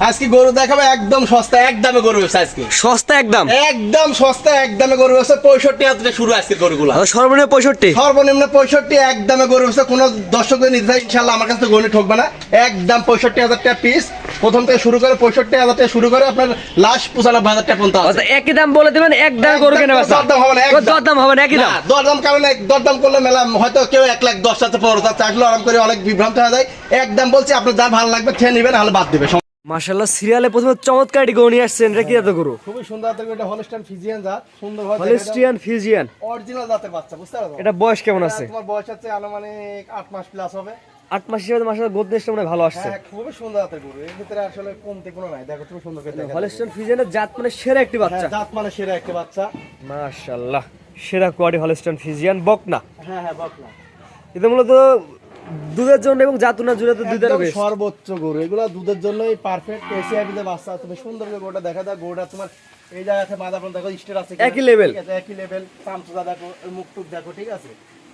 আজকে গরু দেখাবো একদম সস্তা এক দামে গরু ব্যবসা আজকে। সস্তা একদম? একদম সস্তা এক দামে গরু ব্যবসা পঁয়ষট্টি হাজার থেকে শুরু আজকে গরুগুলা। সর্বনিম্ন পঁয়ষট্টি? সর্বনিম্ন পঁয়ষট্টি এক দামে গরু ব্যবসা। কোনো দর্শকদের নিতে চাই ইনশাল্লাহ আমার কাছে গরু ঠকবে না। একদম পঁয়ষট্টি হাজার টাকা পিস প্রথম থেকে শুরু করে পঁয়ষট্টি হাজার টাকা শুরু করে আপনার লাস্ট পঁচানব্বই হাজার টাকা পর্যন্ত একই দাম বলে দেবেন এক দাম গরু কেনা দরদাম হবে না। দরদাম হবে না একই দাম। দরদাম কারণে দরদাম করলে মেলা হয়তো কেউ এক লাখ দশ হাজার পনেরো হাজার আসলে আরাম করে অনেক বিভ্রান্ত হয়ে যায়। একদম বলছি আপনার যা ভালো লাগবে খেয়ে নেবেন নাহলে বাদ দেবে মাশাআল্লাহ সিরিয়ালে প্রথমে চমৎকার একটি গরু নিয়ে আসছেন এটা কি এত গরু? খুবই সুন্দর থাকবে এটা হলস্টাইন ফিজিয়ান জাত সুন্দর ভাবে হলিস্টিয়ান ফিজিয়ান অরিজিনাল জাতের বাচ্চা বুঝতে পারছ? এটা বয়স কেমন আছে? তোমার বয়স আছে আনুমানিক আট মাস প্লাস হবে। আট মাস হিসেবে গোদ দেশটা মনে ভালো আসছে। হ্যাঁ খুবই সুন্দর জাতের গরু এর ভিতরে আসলে কমতে কোনো নাই দেখো তুমি সুন্দর করে দেখা হলিস্টিয়ান ফিজিয়ানের জাত মানে সেরা একটি বাচ্চা। হ্যাঁ, জাত মানে সেরা একটা বাচ্চা। মাশাআল্লাহ সেরা কোয়ালিটি হলিস্টিয়ান ফিজিয়ান বকনা। হ্যাঁ হ্যাঁ বকনা। এটা মূলত দুধের জন্য এবং জাতুনা জুড়ে তো দুধের বেশ সর্বোচ্চ গরু। এগুলা দুধের জন্যই পারফেক্ট এসিআই তে বাচ্চা তুমি সুন্দর করে গোটা দেখা দাও। গোটা তোমার এই জায়গাতে পর্যন্ত দেখো স্টেট আছে একই লেভেল একই লেভেল চামচুদা দেখো মুখ টুক দেখো ঠিক আছে?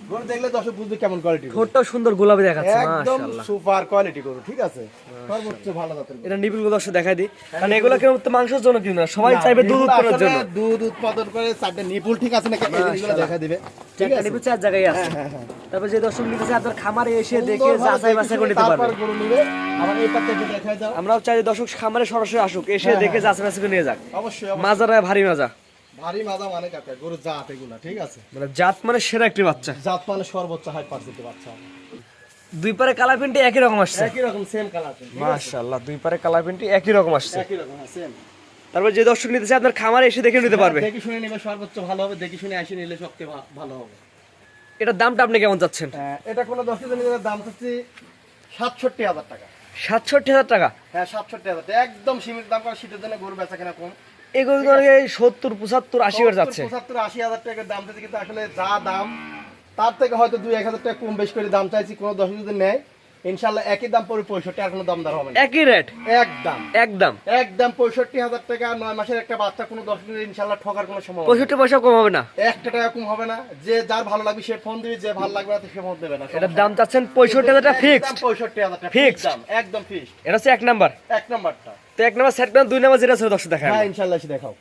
গরু দেখলে দর্শক বুঝবে কেমন কোয়ালিটি সুন্দর গোলাপি দেখাচ্ছে একদম সুপার কোয়ালিটি গরু ঠিক আছে? সর্বোচ্চ ভালো জাতের এটা নিবিল দর্শক দেখাই দিই। কারণ এগুলো কেউ তো মাংসের জন্য কিনে? সবাই চাইবে দুধ উৎপাদনের জন্য। দুধ উৎপাদন করে চারটে নিপুল ঠিক আছে নাকি? এই জিনিসগুলো দেখা দিবে। নিবিল চার জায়গায় আছে। হ্যাঁ, হ্যাঁ। তারপর যে দর্শক নিতে চায় আপনার খামারে এসে দেখে যাচাই বাছাই করে নিতে পারবে। গরু নিবে। আবার এই একটু দেখাই দাও। আমরাও চাই দর্শক খামারে সরাসরি আসুক এসে হ্যাঁ, দেখে হ্যাঁ। যাচাই বাছাই করে নিয়ে যাক। অবশ্যই অবশ্যই। মাজারা ভারী মাজা। ভারী মাজা মানে কাকা? গরু জাত এগুলা ঠিক আছে? মানে জাত মানে সেরা একটি বাচ্চা। জাত মানে সর্বোচ্চ হাই পার্সেন্টের বাচ্চা দুই পারে কালার প্রিন্টে একই রকম আসছে। একই রকম সেম কালার মাশাআল্লাহ দুই পারে কালার প্রিন্টে একই রকম আসছে। একই রকম হ্যাঁ সেম তারপর যে দর্শক নিতে চায় আপনার খামারে এসে দেখে নিতে পারবে। দেখে শুনে নিবে সর্বোচ্চ ভালো হবে দেখে শুনে আসে নিলে সবচেয়ে ভালো হবে। এটার দামটা আপনি কেমন চাচ্ছেন? হ্যাঁ, এটা কোনো দিনের দাম হচ্ছে সাতষট্টি হাজার টাকা। সাতষট্টি হাজার টাকা? হ্যাঁ সাতষট্টি হাজার টাকা। একদম সীমিত দাম করে শীতের জন্য গরু বেচা কেনা কম। এগুলো এই সত্তর পঁচাত্তর আশি হাজার যাচ্ছে। পঁচাত্তর আশি হাজার টাকার দাম চাইছে কিন্তু আসলে যা দাম তার থেকে হয়তো দুই এক হাজার টাকা কম বেশ করে দাম চাইছি কোনো দশ যদি নেয় ইনশাল্লাহ একই দাম পড়বে পঁয়ষট্টি আর কোনো দাম দর হবে না। একই রেট একদম। একদম। একদম পঁয়ষট্টি হাজার টাকা নয় মাসের একটা বাচ্চা কোনো দশ দিনের ইনশাল্লাহ ঠকার কোনো সময় পঁয়ষট্টি পয়সা কম হবে না? একটা টাকা কম হবে না। যে যার ভালো লাগবে সে ফোন দিবে যে ভালো লাগবে না সে ফোন দেবে না এটার দাম চাচ্ছেন পঁয়ষট্টি হাজার টাকা ফিক্সড পঁয়ষট্টি হাজার টাকা দাম একদম ফিক্সড এটা হচ্ছে এক নাম্বার। এক নাম্বারটা। তো এক নাম্বার সেট দুই নাম্বার যেটা ছিল দর্শক দেখায় হ্যাঁ ইনশাল্লাহ এসে দেখাও।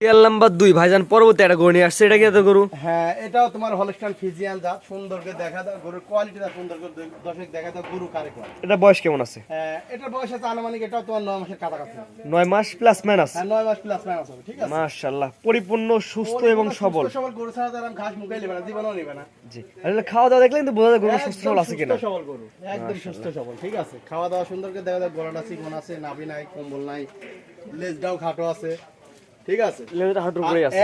সিরিয়াল নাম্বার দুই ভাইজান পরবর্তী একটা গরু নিয়ে আসছে এটা কি এত গরু? হ্যাঁ এটাও তোমার ফিজিয়ান জাত সুন্দর করে দেখা দাও গরুর সুন্দর করে দর্শক দেখা দাও গরু কারে কোয়ালিটি। এটা বয়স কেমন আছে? হ্যাঁ এটার বয়স আছে আনুমানিক এটাও তোমার নয় মাসের কাছাকাছি। নয় মাস প্লাস মাইনাস হ্যাঁ নয় মাস প্লাস মাইনাস হবে ঠিক আছে? মাশাআল্লাহ পরিপূর্ণ সুস্থ এবং সুস্থ সবল। সবল গরু ছাড়া তার ঘাস মুখে নেবে না জীবনও নেবে না। জি আসলে খাওয়া দাওয়া দেখলে কিন্তু বোঝা যায় গরু সুস্থ সবল আছে কিনা। সুস্থ সবল গরু একদম সুস্থ সবল ঠিক আছে? খাওয়া দাওয়া সুন্দর করে দেখা যায় গলাটা চিকন আছে নাভি নাই কম্বল নাই লেজটাও খাটো আছে। ঠিক আছে?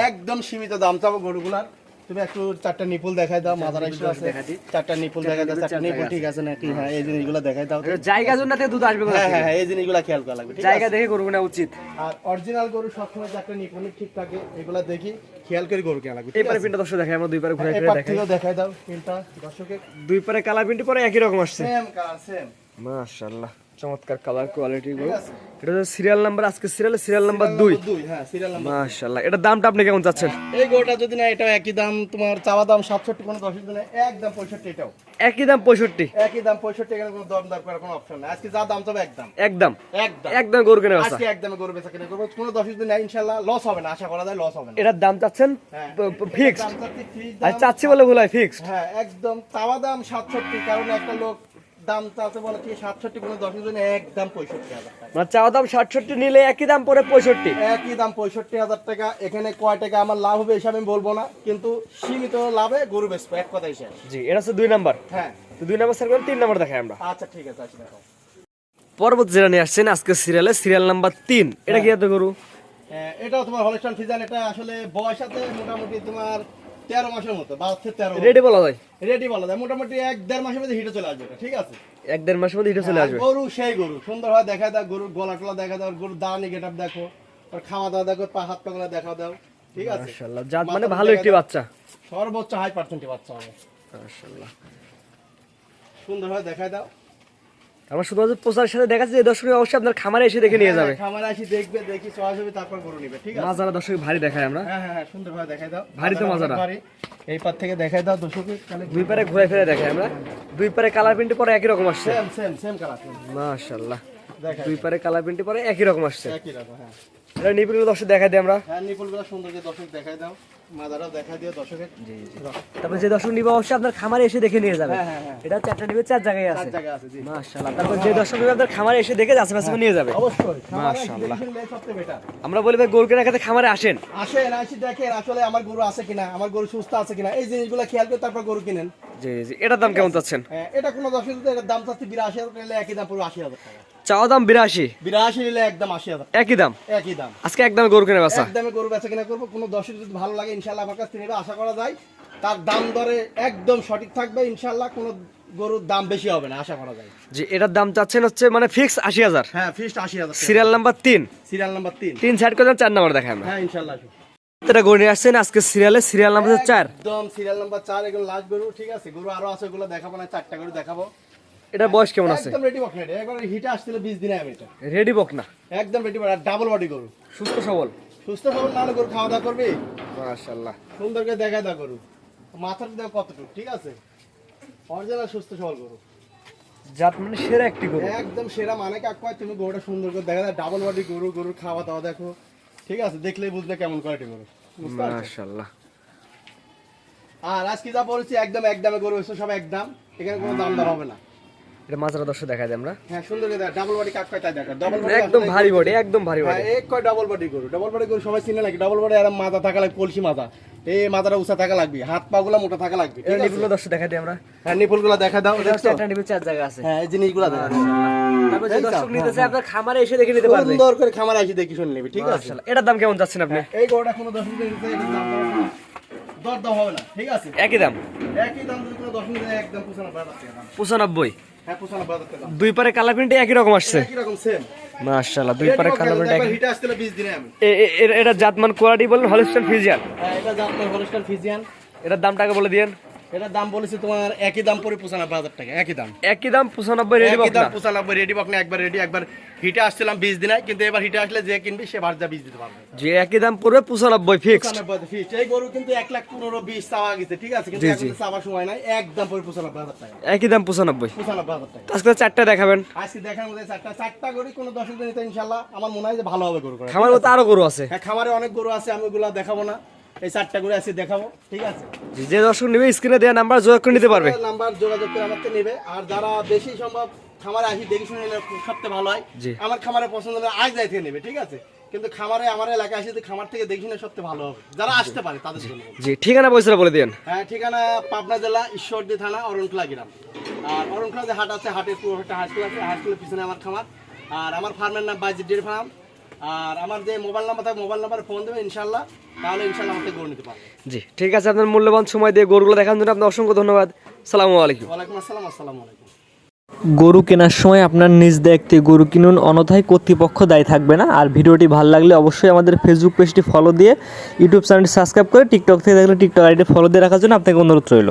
একদম সীমিত দাম চাবো গরুগুলার। তুমি একটু চারটা নিপুল দেখাই দাও মাদার একটু আছে। চারটা নিপুল দেখাই দাও চারটা নিপুল ঠিক আছে নাকি? হ্যাঁ এই জিনিসগুলো দেখাই দাও জায়গা জন্য দুধ আসবে হ্যাঁ হ্যাঁ হ্যাঁ এই জিনিসগুলো খেয়াল করা লাগবে জায়গা দেখে গরু কেনা উচিত। আর অরিজিনাল গরু সবসময় চারটা নিপুল ঠিক থাকে এগুলো দেখি খেয়াল করে গরু কেনা লাগবে পিনটা দর্শক দেখায় আমরা দুই পারে ঘুরে পাশ দেখাই। দেখাই দাও পিনটা দর্শকের। দুই পারে কালার প্রিন্ট পরে একই রকম আসছে। সেম কালার সেম মাশাআল্লাহ। চমৎকার কালার কোয়ালিটি গো। ঠিক আছে। এটা হচ্ছে সিরিয়াল নাম্বার আজকে সিরিয়ালে সিরিয়াল নাম্বার দুই। হ্যাঁ সিরিয়াল নাম্বার মাশাআল্লাহ এটা দামটা আপনি কেমন চাচ্ছেন? এই গরুটা যদি না এটা একই দাম তোমার চাওয়া দাম সাতষট্টি কোনো দশ দিনে একদম পঁয়ষট্টি এটাও। একই দাম পঁয়ষট্টি? একই দাম পঁয়ষট্টি এখানে কোনো দম দর করার কোনো অপশন নেই। আজকে যা দাম তবে একদম। একদম। একদম। একদম গরু কেনা আজকে একদম গরু বেচা কিনে করব। কোনো দশ দিন ইনশাল্লাহ লস হবে না আশা করা যায় লস হবে না। এটার দাম চাচ্ছেন? হ্যাঁ, ফিক্সড দাম আর দাম। চাচ্ছি বলে ভুল হয় ফিক্সড হ্যাঁ একদম। চাওয়া দাম সাতষট্টি কারণ একটা লোক দাম চাচ্ছে বলে কি সাতষট্টি কোনো দশ দিনে একদম পঁয়ষট্টি হাজার টাকা। মানে চাওয়া দাম ষাটষট্টি নিলে একই দাম পরে পঁয়ষট্টি? একই দাম পঁয়ষট্টি হাজার টাকা। এখানে কয় টাকা আমার লাভ হবে এসব আমি বলব না কিন্তু সীমিত লাভে গরু বেচবো এক কথা হিসেবে জি এটা হচ্ছে দুই নাম্বার। হ্যাঁ। তো দুই নাম্বার স্যার তিন নাম্বার দেখাই আমরা। আচ্ছা ঠিক আছে আচ্ছা দেখো। পরবর্তী যেটা নিয়ে আসছেন আজকে সিরিয়ালে সিরিয়াল নাম্বার তিন। এটা কি এত গরু? হ্যাঁ, এটাও তোমার হলস্টান ফিজান এটা আসলে বয়স আছে মোটামুটি তোমার তেরো মাসের মতো বারো থেকে তেরো রেডি বলা যায়? রেডি বলা যায়। মোটামুটি এক দেড় মাসের মধ্যে হিটে চলে আসবে ঠিক আছে? এক দেড় মাসের মধ্যে হিটে চলে আসবে। গরু সেই গরু। সুন্দর হয় দেখা দাও গরুর গলা টলা দেখা দাও গরুর দাঁড়ানি গেট দেখো ওর খাওয়া দাওয়া দেখো পা হাত পাগুলা দেখা দাও ঠিক আছে? মাশাআল্লাহ জাত মানে ভালো একটি বাচ্চা। সর্বোচ্চ হাই পার্সেন্টের বাচ্চা হবে। মাশাআল্লাহ। সুন্দর হয় দেখা দাও। আমার শুধুমাত্র প্রচারের সাথে দেখাচ্ছি যে দর্শক অবশ্যই আপনার খামারে এসে দেখে নিয়ে যাবে। হ্যাঁ, খামারে আসি দেখবে দেখি হবে তারপর গরু নিবে ঠিক আছে? মাজারা দর্শক ভারী দেখায় আমরা। হ্যাঁ হ্যাঁ হ্যাঁ দেখাই দাও। ভারী তো মাজারা। এই পার থেকে দেখাই দাও দুই পারে ঘুরে ফিরে দেখাই আমরা। দুই পারে কালার প্রিন্ট পরে একই রকম আসছে। সেম সেম সেম কালার মাশাআল্লাহ। দুই পারে কালার প্রিন্টে পরে একই রকম আসছে। একই রকম হ্যাঁ। এটা নিপিলগুলো দর্শক দেখা দিই আমরা। হ্যাঁ নিপুলগুলো সুন্দর দর্শক দেখাই দাও। মাদারাও দেখা দিও দর্শকের। তারপর যে দর্শক নিবে অবশ্যই আপনার খামারে এসে দেখে নিয়ে যাবে। হ্যাঁ, হ্যাঁ, হ্যাঁ। এটা চারটা নিবে চার জায়গায় চার আছে। আছে জি। মাশাআল্লাহ। তারপর যে দর্শক নিবে আপনার খামারে এসে দেখে আশেপাশে নিয়ে যাবে। অবশ্যই। মাশাআল্লাহ। দেখে নিলে সবচেয়ে better। আমরা বলি ভাই গরু কেনার ক্ষেত্রে খামারে আসেন। আসেন আসি দেখেন আসলে আমার গরু আছে কিনা আমার গরু সুস্থ আছে কিনা। এই জিনিসগুলো খেয়াল করে তারপর গরু কিনেন। জি জি। এটার দাম কেমন চাচ্ছেন? হ্যাঁ, এটা কোনো দশ এটার দাম চাচ্ছি বিরাশি হাজার একই দাম পুরো আশি হাজার টাকা। চাওয়া দাম বিরাশি। বিরাশি নিলে একদম আশি হাজার একই দাম? একই দাম। আজকে একদম গরু কেনার বাসা একদমে গরু বেচা কিনা করব কোনো দর্শক যদি ভালো লাগে ইনশাল্লাহ আমার কাছ থেকে নেবে আশা করা যায়। তার দাম দরে একদম সঠিক থাকবে ইনশাল্লাহ কোনো গরুর দাম বেশি হবে না আশা করা যায়। জি এটার দাম চাচ্ছেন হচ্ছে মানে ফিক্স আশি হাজার। হ্যাঁ ফিস্ট আশি হাজার সিরিয়াল নাম্বার তিন। সিরিয়াল নাম্বার তিন। তিন সাইড করে চার নাম্বার দেখাই আমরা। হ্যাঁ ইনশাল্লাহ। এটা গরু আসছেন আজকে সিরিয়ালে সিরিয়াল নাম্বার চার। একদম সিরিয়াল নাম্বার চার এগুলো লাস্ট গরু ঠিক আছে? গরু আরও আছে ওগুলো দেখাবো না চারটা গরু দেখাবো। এটা বয়স কেমন আছে? একদম রেডি বকনা একবার হিটে আসছিল বিশ দিনে আমি এটা। রেডি বক না একদম রেডি আর ডাবল বডি গরু। সুস্থ সবল? সুস্থ সবল না হলে গরু খাওয়া দাওয়া করবি? মাশাআল্লাহ। সুন্দর করে দেখা দাও গরু। মাথার দেওয়া কতটুকু ঠিক আছে? অরিজিনাল সুস্থ সবল গরু। জাত মানে সেরা একটি গরু। একদম সেরা মানে কাক কয় তুমি গরুটা সুন্দর করে দেখা যায় ডাবল বডি গরু গরুর খাওয়া দাওয়া দেখো। ঠিক আছে দেখলেই বুঝলে কেমন কোয়ালিটি গরু। মাশাআল্লাহ। আর আজকে যা বলেছি একদম একদমে গরু এসে সব একদম। এখানে কোনো দাম দর হবে না। এটা মাঝরা দর্শক দেখা যায় আমরা। হ্যাঁ সুন্দর ডাবল বডি কাট কয়টা দেখা ডাবল বডি একদম ভারী বডি একদম ভারী বডি এক কয় ডাবল বডি গরু? ডাবল বডি গরু সবাই চিনে নাকি? ডাবল বডি আর মাথা থাকা লাগবে কলসি মাথা এই মাথাটা উঁচা থাকা লাগবে হাত পা গুলা মোটা থাকা লাগবে এটা নিপুলগুলো দর্শক দেখা দিই আমরা। হ্যাঁ নিপুলগুলো দেখা দাও দেখছ? একটা নিপুল চার জায়গা আছে। হ্যাঁ এই জিনিসগুলো দেখা তারপর যে দর্শক নিতেছে আপনার খামারে এসে দেখে নিতে পারবে। সুন্দর করে খামারে এসে দেখে শুনে নেবে ঠিক আছে? এটার দাম কেমন যাচ্ছেন আপনি? হ্যাঁ, এই গরুটা কোনো দর্শক নিতে দর দাম হবে না। ঠিক আছে? একই দাম? একই দাম যদি কোনো দশ মিনিটে একদম 95 টাকা 95 দুই পারে কালার প্রিন্ট একই রকম আসছে। একই রকম সেম মাশাআল্লাহ দুই পারে কালার প্রিন্ট একই। হিট আসছিল বিশ দিনে আমি। এটা জাতমান কোয়ালিটি বলেন হলিস্টার ফিজিয়ান হ্যাঁ, এটা জাতমান হলস্টার ফিজিয়ান এটার দামটাকে বলে দিয়েন। এটার দাম বলেছি তোমার একই দাম পড়ে পঁচানব্বই হাজার টাকা একই দাম। একই দাম পঁচানব্বই রেডি একই দাম পঁচানব্বই রেডি একবার রেডি একবার হিটে আসছিলাম বিশ দিনে কিন্তু এবার হিটে আসলে যে কিনবি সে ভার্জা বীজ দিতে পারবে। যে একই দাম পড়বে পঁচানব্বই পঁচানব্বই এই গরু কিন্তু এক লাখ পনেরো বিশ চাওয়া গেছে ঠিক আছে কিন্তু এখন চাওয়ার সময় নাই পড়ে পঁচানব্বই হাজার টাকা। একই দাম পঁচানব্বই। পঁচানব্বই হাজার টাকা। আজকে চারটা দেখাবেন। আজকে দেখার মধ্যে চারটা চারটা গরু কোনো দর্শক নিতে ইনশাল্লাহ আমার মনে হয় যে ভালো হবে গরু খামার মতো আরও গরু আছে। হ্যাঁ খামারে অনেক গরু আছে আমি ওগুলো দেখাবো না। এই চারটা করে আজকে দেখাবো ঠিক আছে? যে- দর্শক নেবে স্ক্রিনে দেওয়া নাম্বার যোগাযোগ করে নিতে পারবে। নাম্বার যোগাযোগ করে আমার নেবে আর যারা বেশি সম্ভব খামারে আসি দেখে শুনে নিলে সবচেয়ে ভালো হয়। আমার খামারে পছন্দ হলে আজ যাই থেকে নেবে ঠিক আছে? কিন্তু খামারে আমার এলাকায় আসি খামার থেকে দেখে শুনে সবচেয়ে ভালো হবে। যারা আসতে পারে তাদের জন্য। জি ঠিকানা পয়সা বলে দিন হ্যাঁ ঠিকানা পাবনা জেলা ঈশ্বরদী থানা অরণখোলা গ্রাম। আর অরণখোলা যে হাট আছে হাটের পুরো হাট আছে হাটগুলোর পিছনে আমার খামার। আর আমার ফার্মের নাম বাইজির ডের ফার্ম আর আমার যে মোবাইল নাম্বার থাকে মোবাইল নাম্বারে ফোন দেবে ইনশাল্লাহ তাহলে ইনশাল্লাহ আমাকে গড়ে নিতে পারবে জি ঠিক আছে আপনার মূল্যবান সময় দিয়ে গরুগুলো দেখার জন্য আপনার অসংখ্য ধন্যবাদ। সালামু আলাইকুম। ওয়ালাইকুম আসসালাম আসসালামু আলাইকুম। গরু কেনার সময় আপনার নিজ দায়িত্বে গরু কিনুন অনথায় কর্তৃপক্ষ দায়ী থাকবে না। আর ভিডিওটি ভালো লাগলে অবশ্যই আমাদের ফেসবুক পেজটি ফলো দিয়ে ইউটিউব চ্যানেলটি সাবস্ক্রাইব করে টিকটক থেকে দেখলে টিকটক আইডি ফলো দিয়ে রাখার জন্য আপনাকে অনুরোধ রইল।